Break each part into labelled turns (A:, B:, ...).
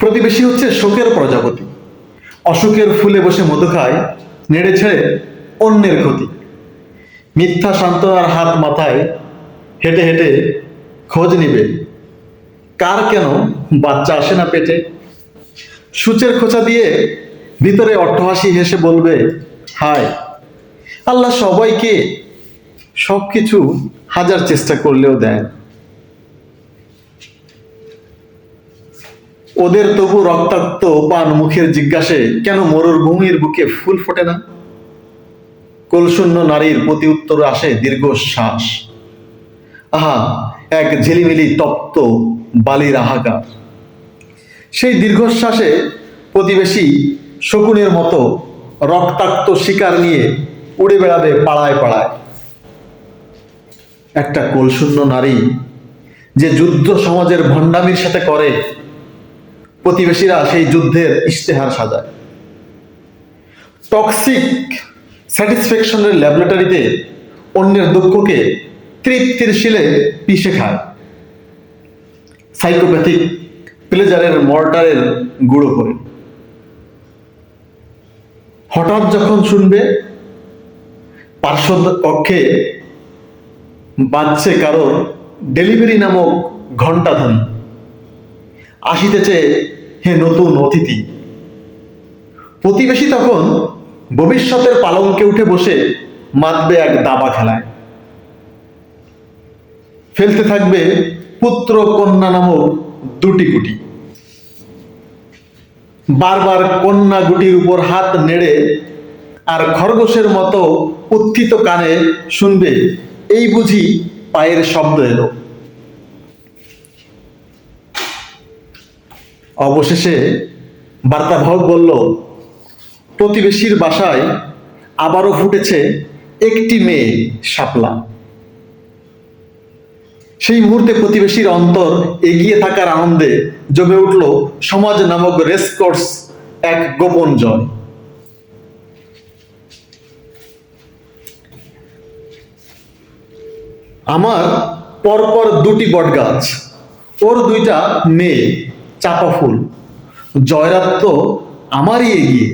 A: প্রতিবেশী হচ্ছে শোকের প্রজাপতি। অসুখের ফুলে বসে মধু খায়, নেড়ে ছেড়ে অন্যের ক্ষতি। মিথ্যা সান্ত্বনার হাত মাথায় হেঁটে হেঁটে খোঁজ নিবে। কার কেন বাচ্চা আসে না পেটে? সূচের খোঁচা দিয়ে ভিতরে অট্টহাসি হেসে বলবে, হায়, আল্লাহ সবাইকে সব কিছু হাজার চেষ্টা করলেও দেয় ওদের তবু রক্তাক্ত পান মুখের জিজ্ঞাসে, কেন মরুর ভূমির বুকে ফুল ফোটে না? কোলশূন্য নারীর প্রতি উত্তর আসে দীর্ঘশ্বাস আহা, এক ঝিলিমিলি তপ্ত বালির হাহাকার সেই দীর্ঘশ্বাসে প্রতিবেশী শকুনের মতো রক্তাক্ত শিকার নিয়ে উড়ে বেড়াবে পাড়ায় পাড়ায়। একটা কোলশূন্য নারী যে যুদ্ধ সমাজের ভণ্ডামির সাথে করে প্রতিবেশীরা সেই যুদ্ধের ইশতেহার সাজায়। টক্সিক স্যাটিসফ্যাকশনের ল্যাবরেটরিতে অন্যের দুঃখকে তৃপ্তির শিলে পিষে খায়। সাইকোপ্যাথিক প্লেজারের মর্টারের গুঁড়ো করে। হঠাৎ যখন শুনবে পার্শ্ব কক্ষে বাজছে কারোর ডেলিভারি নামক ঘণ্টা ধ্বনি আসিতেছে হে নতুন অতিথি। প্রতিবেশী তখন ভবিষ্যতের পালঙ্কে উঠে বসে মাতবে এক দাবা খেলায়। ফেলতে থাকবে পুত্র কন্যা নামক দুটি গুটি। বারবার কন্যা গুটির উপর হাত নেড়ে আর খরগোশের মতো উত্থিত কানে শুনবে, এই বুঝি পায়ের শব্দ এলো। অবশেষে বার্তাবাহক বলল, প্রতিবেশীর বাসায় আবারও ফুটেছে একটি মেয়ে শাপলা। সেই মুহূর্তে প্রতিবেশীর অন্তর এগিয়ে থাকার আনন্দে জমে উঠল সমাজ নামক রেসকোর্স, এক গোপন জয়। আমার পরপর দুটি বটগাছ, ওর দুইটা মেয়ে। চাপা ফুল। জয়রাত তো আমারই এগিয়ে।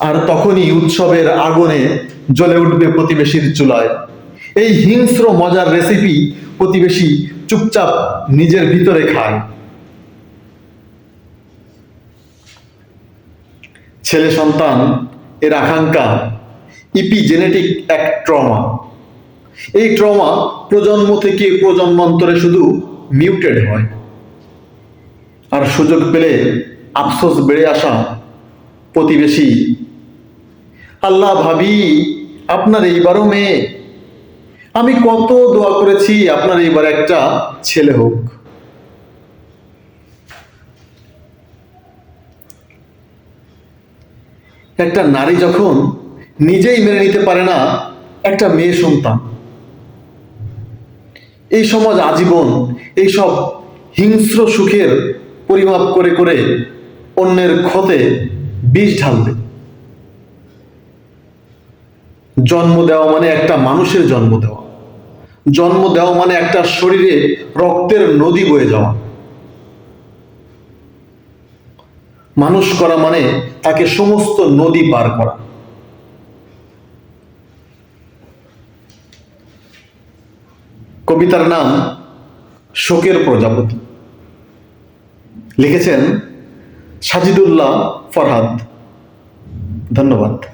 A: আর তখনই উৎসবের আগুনে জ্বলে উঠবে প্রতিবেশীর চুলায়। এই হিংস্র মজার রেসিপি প্রতিবেশী চুপচাপ নিজের ভিতরে খায়। ছেলে সন্তান, এর আকাঙ্ক্ষা ইপিজেনেটিক এক ট্রমা এই ট্রমা প্রজন্ম থেকে প্রজন্মান্তরে শুধু মিউটেড হয়। আর সুযোগ পেলে আফসোস বেড়ে আসা প্রতিবেশী। আল্লাহ ভাবি, আপনার এইবারও মেয়ে। আমি কত দোয়া করেছি, আপনার এইবার একটা ছেলে হোক। একটা নারী যখন নিজেই মেনে নিতে পারে না, একটা মেয়ে সন্তান। এই সমাজ আজীবন এইসব হিংস্র সুখের পরিমাপ করে করে অন্যের ক্ষতে বিষ ঢালবে। জন্ম দেওয়া মানে একটা মানুষের জন্ম দেওয়া। জন্ম দেওয়া মানে একটা শরীরে রক্তের নদী বয়ে যাওয়া। মানুষ করা মানে তাকে সমস্ত নদী পার করা। কবিতার নাম শোকের প্রজাপতি। লিখেছেন সাজিদুল্লাহ ফরহাদ। ধন্যবাদ।